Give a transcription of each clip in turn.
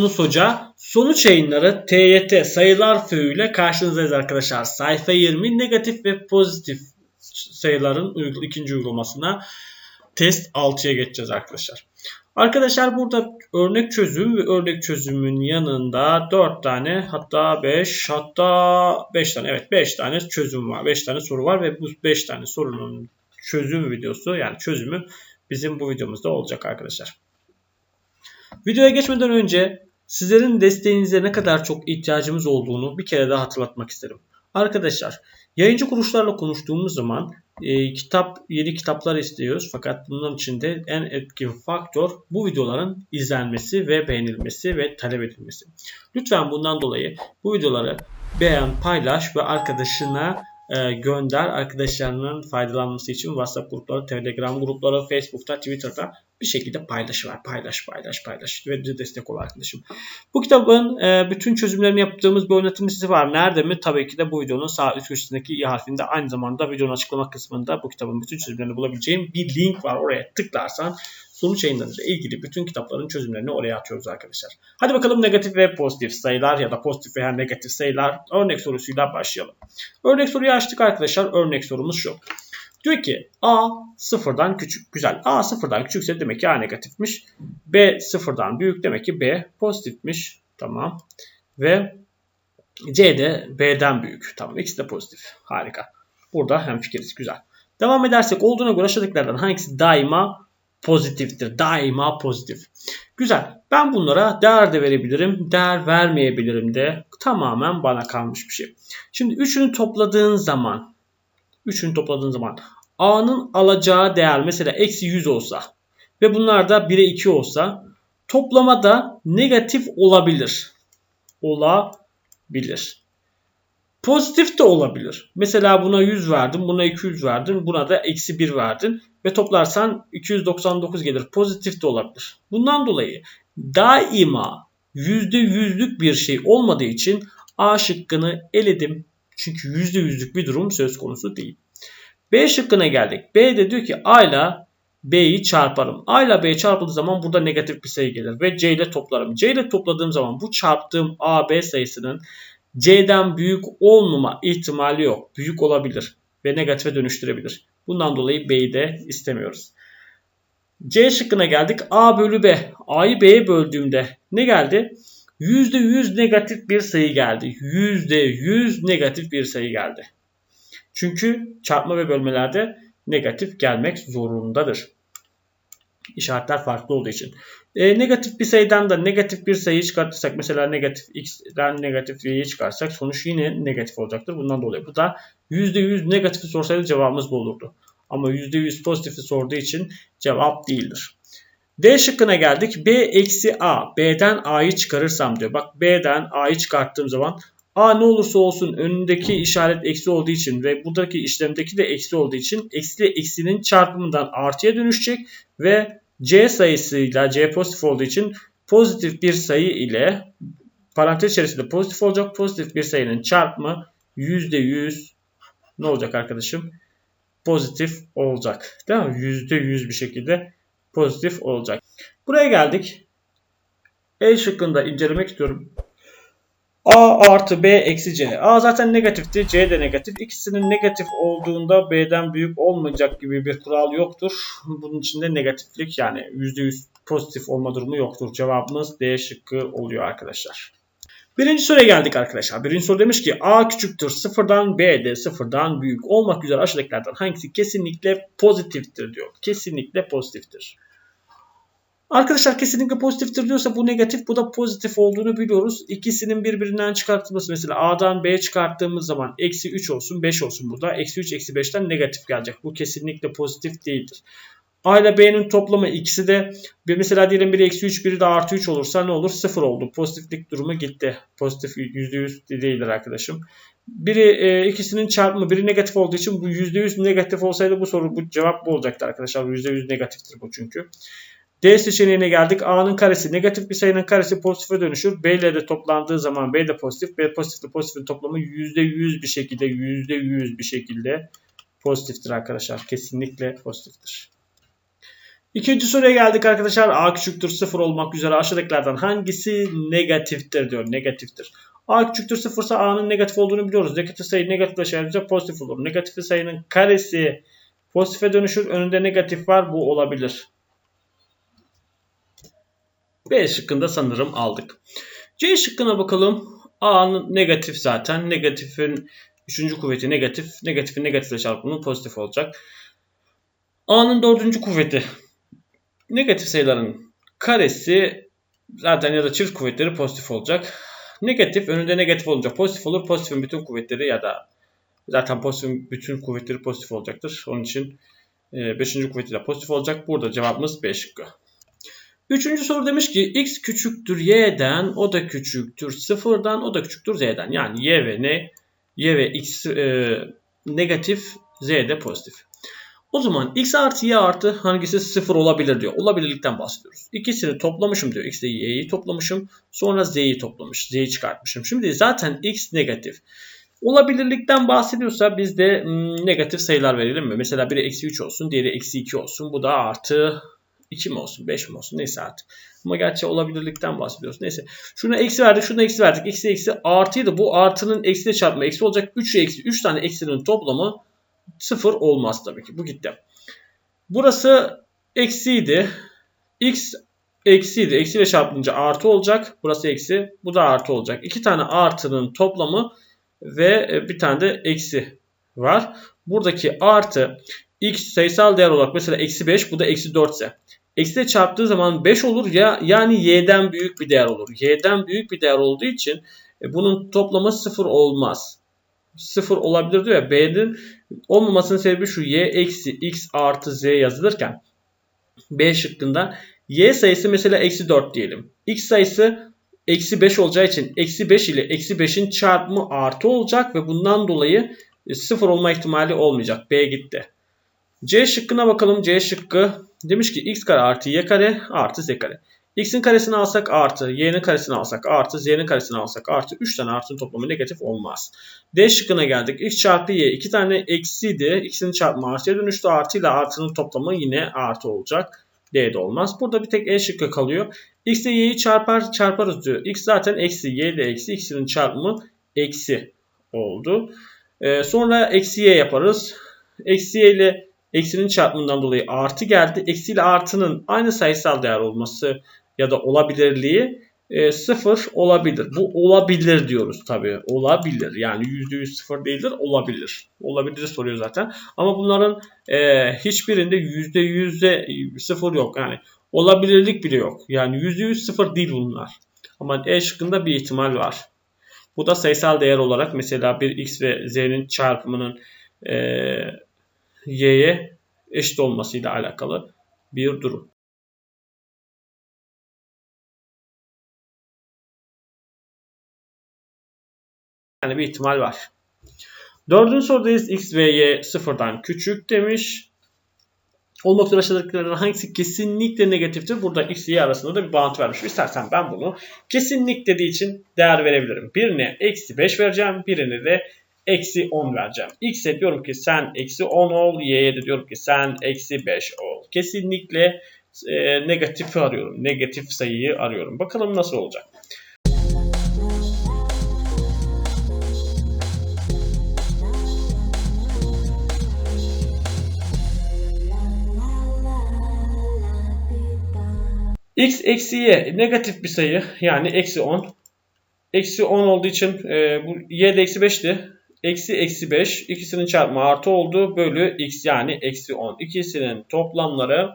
Yunus Hoca sonuç yayınları TYT sayılar föyüyle karşınızdayız arkadaşlar. Sayfa 20 negatif ve pozitif sayıların ikinci uygulamasına test 6'ya geçeceğiz arkadaşlar. Arkadaşlar burada örnek çözüm ve örnek çözümün yanında 4 tane hatta 5 hatta 5 tane evet 5 tane çözüm var. 5 tane soru var ve bu 5 tane sorunun çözüm videosu yani çözümü bizim bu videomuzda olacak arkadaşlar. Videoya geçmeden önce sizlerin desteğinize ne kadar çok ihtiyacımız olduğunu bir kere daha hatırlatmak isterim. Arkadaşlar yayıncı kuruluşlarla konuştuğumuz zaman e, kitap yeni kitaplar istiyoruz fakat bunun için de en etkin faktör bu videoların izlenmesi ve beğenilmesi ve talep edilmesi. Lütfen bundan dolayı bu videoları beğen, paylaş ve arkadaşına e, gönder. Arkadaşlarının faydalanması için WhatsApp grupları, Telegram grupları, Facebook'ta, Twitter'da bir şekilde paylaş ver. Paylaş, paylaş, paylaş ve bize destek ol arkadaşım. Bu kitabın e, bütün çözümlerini yaptığımız bir oynatım var. Nerede mi? Tabii ki de bu videonun sağ üst köşesindeki i harfinde aynı zamanda videonun açıklama kısmında bu kitabın bütün çözümlerini bulabileceğim bir link var. Oraya tıklarsan sonuç yayınlarıyla ilgili bütün kitapların çözümlerini oraya atıyoruz arkadaşlar. Hadi bakalım negatif ve pozitif sayılar ya da pozitif veya negatif sayılar örnek sorusuyla başlayalım. Örnek soruyu açtık arkadaşlar. Örnek sorumuz şu. Diyor ki A sıfırdan küçük. Güzel. A sıfırdan küçükse demek ki A negatifmiş. B sıfırdan büyük demek ki B pozitifmiş. Tamam. Ve C de B'den büyük. Tamam. İkisi de pozitif. Harika. Burada hem fikiriz. Güzel. Devam edersek olduğuna göre aşağıdakilerden hangisi daima pozitiftir? Daima pozitif. Güzel. Ben bunlara değer de verebilirim. Değer vermeyebilirim de. Tamamen bana kalmış bir şey. Şimdi üçünü topladığın zaman üçünü topladığın zaman A'nın alacağı değer mesela eksi 100 olsa ve bunlar da 1'e 2 olsa toplamada negatif olabilir. Olabilir. Pozitif de olabilir. Mesela buna 100 verdin, buna 200 verdin, buna da eksi 1 verdin ve toplarsan 299 gelir. Pozitif de olabilir. Bundan dolayı daima %100'lük bir şey olmadığı için A şıkkını eledim. Çünkü %100'lük bir durum söz konusu değil. B şıkkına geldik. B de diyor ki A ile B'yi çarparım. A ile B çarpıldığı zaman burada negatif bir sayı gelir ve C ile toplarım. C ile topladığım zaman bu çarptığım A, B sayısının C'den büyük olmama ihtimali yok. Büyük olabilir ve negatife dönüştürebilir. Bundan dolayı B'yi de istemiyoruz. C şıkkına geldik. A bölü B. A'yı B'ye böldüğümde ne geldi? %100 negatif bir sayı geldi. %100 negatif bir sayı geldi. Çünkü çarpma ve bölmelerde negatif gelmek zorundadır. İşaretler farklı olduğu için. E, negatif bir sayıdan da negatif bir sayı çıkartırsak mesela negatif x'den negatif y'yi çıkarsak sonuç yine negatif olacaktır. Bundan dolayı bu da %100 negatifi sorsaydı cevabımız bu olurdu. Ama %100 pozitifi sorduğu için cevap değildir. D şıkkına geldik. B eksi A. B'den A'yı çıkarırsam diyor. Bak B'den A'yı çıkarttığım zaman A ne olursa olsun önündeki işaret eksi olduğu için ve buradaki işlemdeki de eksi olduğu için eksi eksinin çarpımından artıya dönüşecek ve C sayısıyla C pozitif olduğu için pozitif bir sayı ile parantez içerisinde pozitif olacak. Pozitif bir sayının çarpımı %100 ne olacak arkadaşım? Pozitif olacak. Değil mi? %100 bir şekilde pozitif olacak. Buraya geldik. E şıkkında incelemek istiyorum. A artı B eksi C. A zaten negatifti. C de negatif. İkisinin negatif olduğunda B'den büyük olmayacak gibi bir kural yoktur. Bunun için de negatiflik yani %100 pozitif olma durumu yoktur. Cevabımız D şıkkı oluyor arkadaşlar. Birinci soruya geldik arkadaşlar. Birinci soru demiş ki A küçüktür sıfırdan B de sıfırdan büyük olmak üzere aşağıdakilerden hangisi kesinlikle pozitiftir diyor. Kesinlikle pozitiftir. Arkadaşlar kesinlikle pozitiftir diyorsa bu negatif bu da pozitif olduğunu biliyoruz. İkisinin birbirinden çıkartılması mesela A'dan B'ye çıkarttığımız zaman eksi 3 olsun 5 olsun burada. Eksi 3 eksi 5'ten negatif gelecek. Bu kesinlikle pozitif değildir. A ile B'nin toplamı ikisi de bir mesela diyelim biri eksi 3 biri de artı 3 olursa ne olur? 0 oldu. Pozitiflik durumu gitti. Pozitif %100 değildir arkadaşım. Biri e, ikisinin çarpımı biri negatif olduğu için bu %100 negatif olsaydı bu soru bu cevap bu olacaktı arkadaşlar. %100 negatiftir bu çünkü. D seçeneğine geldik. A'nın karesi negatif bir sayının karesi pozitife dönüşür. B ile de toplandığı zaman B de pozitif. B pozitif ile pozitifin toplamı %100 bir şekilde %100 bir şekilde pozitiftir arkadaşlar. Kesinlikle pozitiftir. İkinci soruya geldik arkadaşlar. A küçüktür 0 olmak üzere aşağıdakilerden hangisi negatiftir diyor. Negatiftir. A küçüktür 0 ise A'nın negatif olduğunu biliyoruz. Negatif sayı negatifleşince pozitif olur. Negatif sayının karesi pozitife dönüşür. Önünde negatif var. Bu olabilir. B şıkkında sanırım aldık. C şıkkına bakalım. A'nın negatif zaten. Negatifin 3. kuvveti negatif. Negatifin negatifle çarpımı pozitif olacak. A'nın 4. kuvveti negatif sayıların karesi zaten ya da çift kuvvetleri pozitif olacak. Negatif önünde negatif olunca pozitif olur. Pozitifin bütün kuvvetleri ya da zaten pozitifin bütün kuvvetleri pozitif olacaktır. Onun için 5. E, kuvveti de pozitif olacak. Burada cevabımız B. Üçüncü soru demiş ki x küçüktür y'den o da küçüktür sıfırdan o da küçüktür z'den. Yani y ve ne? y ve x e, negatif z de pozitif. O zaman x artı y artı hangisi sıfır olabilir diyor. Olabilirlikten bahsediyoruz. İkisini toplamışım diyor. x ile y'yi toplamışım. Sonra z'yi toplamış. z'yi çıkartmışım. Şimdi zaten x negatif. Olabilirlikten bahsediyorsa biz de hmm, negatif sayılar verelim mi? Mesela biri eksi 3 olsun, diğeri eksi 2 olsun. Bu da artı 2 mi olsun 5 mi olsun neyse artık. Ama gerçi olabilirlikten bahsediyoruz. Neyse. Şuna eksi verdik şuna eksi verdik. Eksi eksi artıydı. Bu artının eksiyle çarpma eksi olacak. 3 eksi 3 tane eksinin toplamı 0 olmaz tabii ki. Bu gitti. Burası eksiydi. X eksiydi. Eksiyle çarpınca artı olacak. Burası eksi. Bu da artı olacak. İki tane artının toplamı ve e, bir tane de eksi var. Buradaki artı x sayısal değer olarak mesela eksi 5 bu da eksi 4 ise Eksiyle çarptığı zaman 5 olur ya yani y'den büyük bir değer olur. Y'den büyük bir değer olduğu için e, bunun toplamı 0 olmaz. 0 olabilir diyor ya B'nin olmamasının sebebi şu y eksi x artı z yazılırken B şıkkında y sayısı mesela eksi 4 diyelim. x sayısı eksi 5 olacağı için eksi 5 ile eksi 5'in çarpımı artı olacak ve bundan dolayı 0 e, olma ihtimali olmayacak. B gitti. C şıkkına bakalım. C şıkkı demiş ki x kare artı y kare artı z kare. X'in karesini alsak artı, y'nin karesini alsak artı, z'nin karesini alsak artı 3 tane artının toplamı negatif olmaz. D şıkkına geldik. x çarpı y 2 tane eksiydi. x'in çarpımı artıya dönüştü. Artı ile artının toplamı yine artı olacak. D'de olmaz. Burada bir tek E şıkkı kalıyor. X ile y'yi çarpar çarparız diyor. X zaten eksi, y de eksi. X'in çarpımı eksi oldu. Ee, sonra eksi y yaparız. Eksi y ile Eksinin çarpımından dolayı artı geldi. Eksi ile artının aynı sayısal değer olması ya da olabilirliği e, sıfır olabilir. Bu olabilir diyoruz tabii. Olabilir. Yani %100 sıfır değildir. Olabilir. Olabilir soruyor zaten. Ama bunların e, hiçbirinde %100'de sıfır yok. Yani olabilirlik bile yok. Yani %100 sıfır değil bunlar. Ama E şıkkında bir ihtimal var. Bu da sayısal değer olarak mesela bir x ve z'nin çarpımının e, y'ye eşit olmasıyla alakalı bir durum. Yani bir ihtimal var. Dördüncü sorudayız. X ve Y sıfırdan küçük demiş. Olmak üzere aşağıdakilerden hangisi kesinlikle negatiftir? Burada X, Y arasında da bir bağıntı vermiş. İstersen ben bunu kesinlik dediği için değer verebilirim. Birine eksi 5 vereceğim. Birini de eksi 10 vereceğim. X'e diyorum ki sen eksi 10 ol. Y'ye de diyorum ki sen eksi 5 ol. Kesinlikle e, negatifi arıyorum. Negatif sayıyı arıyorum. Bakalım nasıl olacak. X eksi y negatif bir sayı yani eksi 10. Eksi 10 olduğu için e, bu y de eksi 5'ti. Eksi eksi 5 ikisinin çarpımı artı oldu. Bölü x yani eksi 10. İkisinin toplamları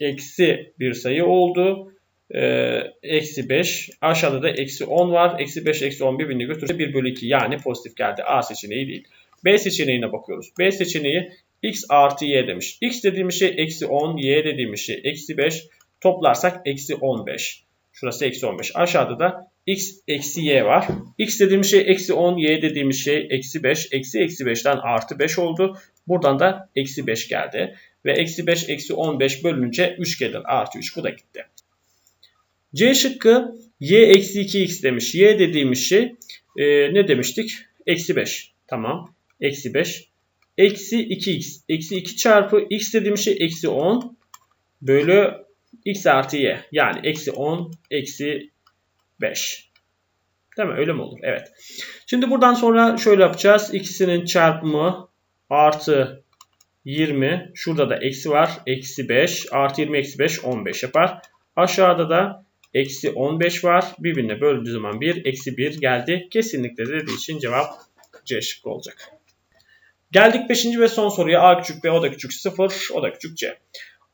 eksi bir sayı oldu. Ee, eksi 5. Aşağıda da eksi 10 var. Eksi 5 eksi 10 birbirini götürürse 1 bölü 2 yani pozitif geldi. A seçeneği değil. B seçeneğine bakıyoruz. B seçeneği x artı y demiş. x dediğimiz şey eksi 10. Y dediğimiz şey eksi 5. Toplarsak eksi 15. Şurası eksi 15. Aşağıda da x eksi y var. x dediğimiz şey eksi 10, y dediğimiz şey eksi 5. Eksi eksi 5'ten artı 5 oldu. Buradan da eksi 5 geldi. Ve eksi 5 eksi 15 bölününce 3 gelir. Artı 3 bu da gitti. C şıkkı y eksi 2x demiş. y dediğimiz şey e, ne demiştik? Eksi 5. Tamam. Eksi 5. Eksi 2x. Eksi 2 çarpı x dediğimiz şey eksi 10. bölü x artı y. Yani eksi 10 eksi 5. Değil mi? Öyle mi olur? Evet. Şimdi buradan sonra şöyle yapacağız. İkisinin çarpımı artı 20. Şurada da eksi var. Eksi 5. Artı 20 eksi 5 15 yapar. Aşağıda da eksi 15 var. Birbirine böldüğü zaman 1 eksi 1 geldi. Kesinlikle dediği için cevap C şıkkı olacak. Geldik 5. ve son soruya. A küçük B o da küçük 0 o da küçük C.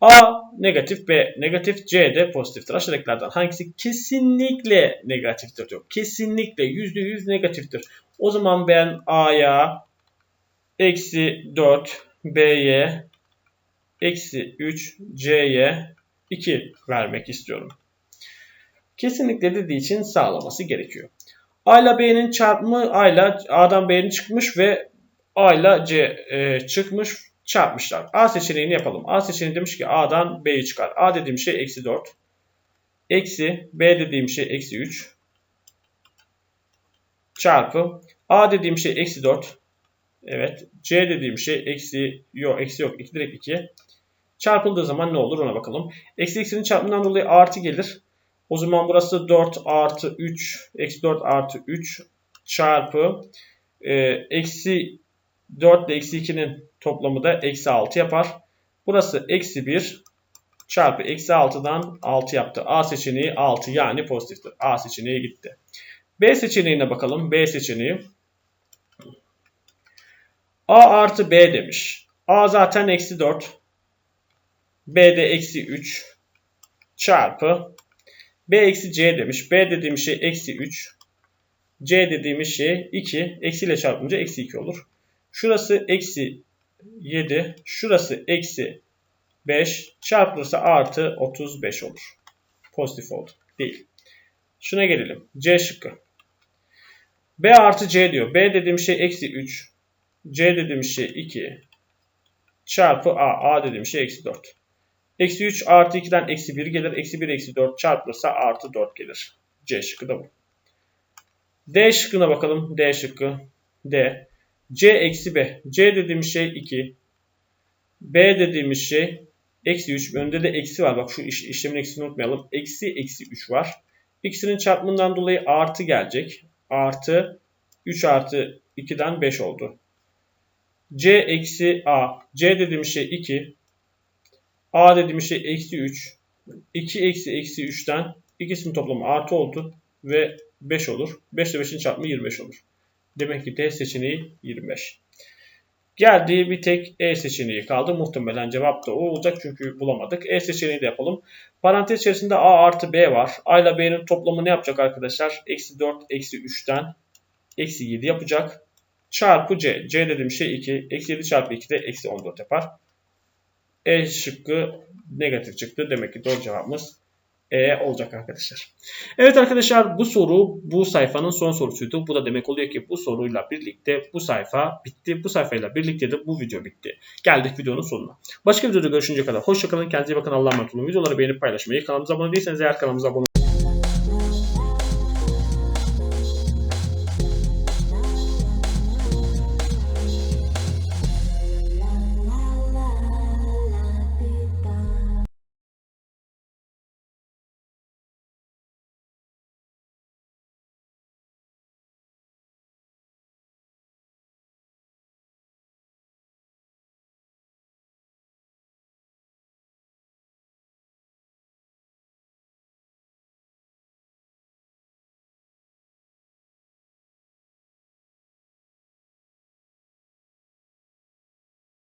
A negatif B negatif C de pozitiftir. Aşağıdakilerden hangisi kesinlikle negatiftir diyor. Kesinlikle %100 negatiftir. O zaman ben A'ya eksi 4 B'ye eksi 3 C'ye 2 vermek istiyorum. Kesinlikle dediği için sağlaması gerekiyor. A ile B'nin çarpımı A ile A'dan B'nin çıkmış ve A ile C e, çıkmış çarpmışlar. A seçeneğini yapalım. A seçeneği demiş ki A'dan B'yi çıkar. A dediğim şey eksi 4. Eksi B dediğim şey eksi 3. Çarpı A dediğim şey eksi 4. Evet. C dediğim şey eksi yok eksi yok. 2 direkt 2. Çarpıldığı zaman ne olur ona bakalım. Eksi eksinin çarpımından dolayı artı gelir. O zaman burası 4 artı 3 eksi 4 artı 3 çarpı e, eksi 4 ile eksi 2'nin toplamı da eksi 6 yapar. Burası eksi 1 çarpı eksi 6'dan 6 yaptı. A seçeneği 6 yani pozitiftir. A seçeneği gitti. B seçeneğine bakalım. B seçeneği. A artı B demiş. A zaten eksi 4. B de eksi 3 çarpı B eksi C demiş. B dediğim şey eksi 3. C dediğimiz şey 2. Eksiyle çarpınca eksi 2 olur. Şurası eksi 7. Şurası eksi 5. Çarpılırsa artı 35 olur. Pozitif oldu. Değil. Şuna gelelim. C şıkkı. B artı C diyor. B dediğim şey eksi 3. C dediğim şey 2. Çarpı A. A dediğim şey eksi 4. Eksi 3 artı 2'den eksi 1 gelir. Eksi 1 eksi 4 çarpılırsa artı 4 gelir. C şıkkı da bu. D şıkkına bakalım. D şıkkı. D. C eksi B. C dediğimiz şey 2. B dediğimiz şey eksi 3. Önde de eksi var. Bak şu iş, işlemin eksisini unutmayalım. Eksi eksi 3 var. İkisinin çarpımından dolayı artı gelecek. Artı 3 artı 2'den 5 oldu. C eksi A. C dediğimiz şey 2. A dediğimiz şey eksi 3. 2 eksi eksi 3'ten ikisinin toplamı artı oldu. Ve 5 olur. 5 ile 5'in çarpımı 25 olur. Demek ki D seçeneği 25. Geldiği bir tek E seçeneği kaldı. Muhtemelen cevap da o olacak çünkü bulamadık. E seçeneği de yapalım. Parantez içerisinde A artı B var. A ile B'nin toplamı ne yapacak arkadaşlar? Eksi 4 eksi 3'ten eksi 7 yapacak. Çarpı C. C dediğim şey 2. Eksi 7 çarpı 2 de eksi 14 yapar. E şıkkı negatif çıktı. Demek ki doğru cevabımız E olacak arkadaşlar. Evet arkadaşlar bu soru bu sayfanın son sorusuydu. Bu da demek oluyor ki bu soruyla birlikte bu sayfa bitti. Bu sayfayla birlikte de bu video bitti. Geldik videonun sonuna. Başka videoda görüşünceye kadar hoşçakalın. Kendinize bakın. Allah'a emanet olun. Videoları beğenip paylaşmayı, kanalımıza abone değilseniz eğer kanalımıza abone